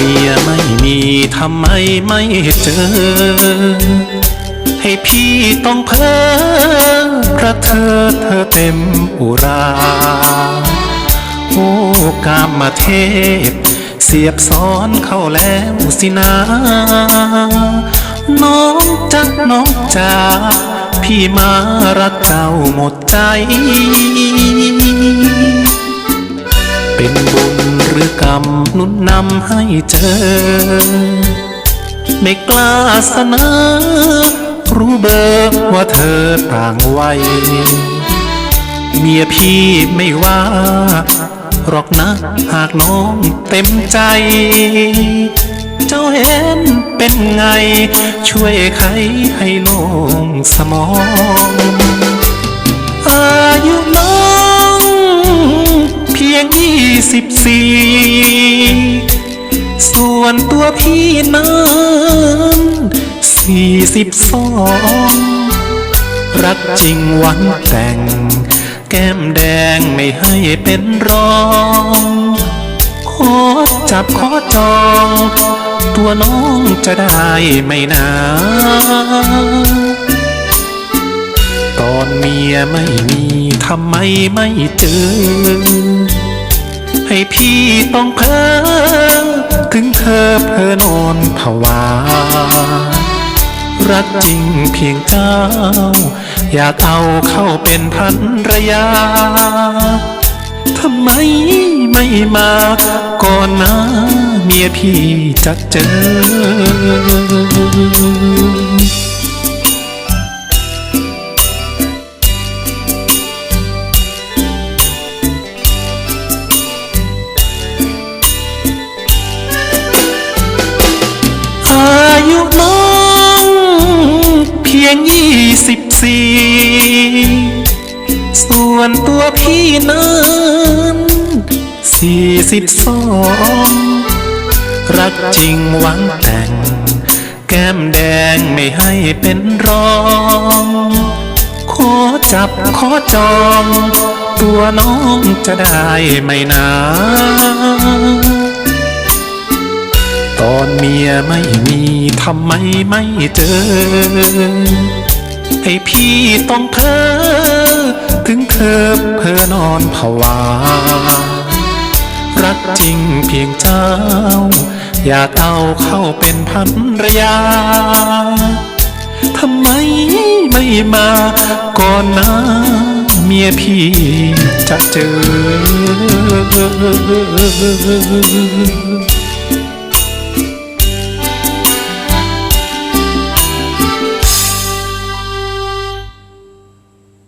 มีไม่มีทำไมไม่เจอ ให้พี่ต้องเพ้อพระเธอเธอเต็มอุรา โอ้กามมาเทพ เสียบซ้อนเข้าแล้วสินาน้องจักน้องจ๋าพี่มารักเจ้าหมดใจ หรือกรรมหนุนนำให้เจอ ไม่กล้าเสนอรู้เบิกว่าเธอต่างวัยเมียพี่ไม่ว่าหรอกนะหากน้องเต็มใจ เจ้าเห็นเป็นไง ช่วยไขให้โล่งสมอง วนตัวพี่นั้นสี่สิบสองรักจริงวังแต่ง แก้มแดงไม่ให้เป็นรอง ขอจับขอจอง ตัวน้องจะได้ไม่นานตอนเมียไม่มีทำไมไม่เจอ ให้พี่ต้องเพ้อ ธอเพอนอนผวา รักจริงเพียงเจ้า อยากเอาเข้าเป็นพันรยาทำไมไม่มาก่อนนะเมียพี่จะเจอ ยุน้องเพียงยี่สิบสี่ส่วนตัวพี่นั้นสี่สิบสองรักจริงหวังแต่ง แก้มแดงไม่ให้เป็นรอง ขอจับขอจอง ตัวน้องจะได้ไม่นาน ตอนเมียไม่มีทำไมไม่เจอ ให้พี่ต้องเพ้อถึงเธอเพ้อนอนผวา รักจริงเพียงเจ้า อยากเอาเข้าเป็นพันรยาทำไมไม่มาก่อนนะเมียพี่จะเจอ